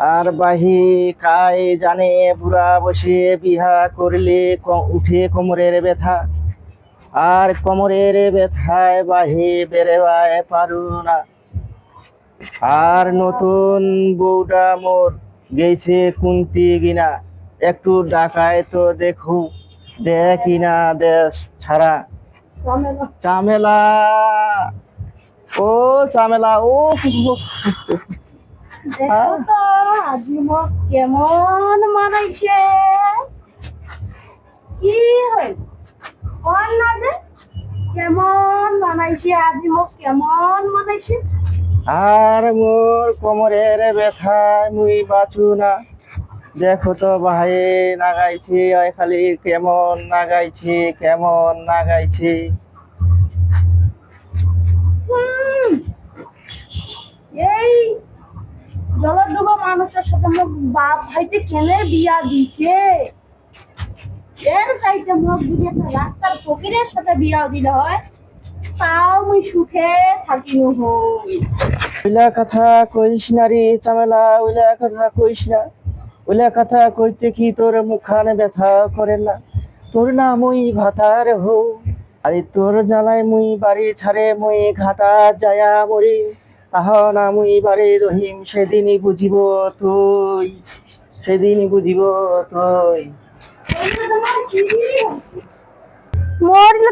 আর বাহি কায় জানে বুড়া বসে বিহা করলে উঠে কোমরের ব্যথা। আর কোমরের ব্যথায় বাহি বেরেবায় পারু না। আর নতুন বউটা মোর গেছে কুন্তি গিনা। একটু ডাকায় তো দেখু দেখি না দেশ ছাড়া। চামেলা ও চামেলা ও দেখো তো আজিমক কেমন মানাইছে? কি হই কোন না যে কেমন মানাইছে আজিমক কেমন মানাইছে? আর মোর কোমরের ব্যথায় মুই বাঁচু না। দেখো তো ভাই নাগাইছে ওই খালি কেমন নাগাইছে কেমন নাগাইছে। এই মানুষের সাথে মোক বাপ ভাইতে কেনে বিয়া দিছে এর চাইতে মোক যদি একটা রাস্তার ফকিরের সাথে বিয়া দিলে হয়, তাও মুই সুখে হই ওইলা কথা কইস না রে চামেলা ওইলা কথা কইস না। ওইলা কথা কইতে কি তোর মুখান ব্যথা করে না? তোর না মুই ভাতার হো। আরে তোর জ্বালায় মুই বাড়ি ছাড়ে মুই ঘাটা যায়া মরি। তাহ না মুই বাড়ি রহিম, সেদিনই বুঝিব তুই, সেদিনই বুঝিব তুই।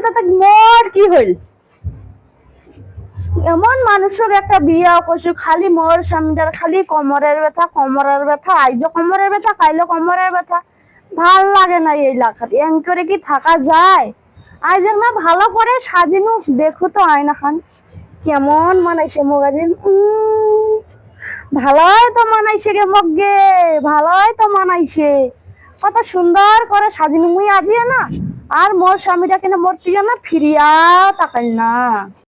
তাতে মর, কি হইল? এমন মানুষের একটা বিয়া করছ খালি মোর স্বামীটার, খালি কোমরের ব্যথা কোমরের ব্যথা আইজ কোমরের ব্যথা, কাইলো কোমরের ব্যথা। ভালো লাগে না এই লাখাত এম করে কি থাকা যায়? আজ না ভালো করে সাজিনু দেখো তো আয়না খান। কেমন মানাইছে মগাজিন ভালোই তো মানাইছে গে মগ্গে ভালোই তো মানাইছে। কত সুন্দর করে সাজিনু মুই আজিয়ে না, আর মোর স্বামীটা কিনা মোর টিয়া না, ফিরিয়া তাকাই না।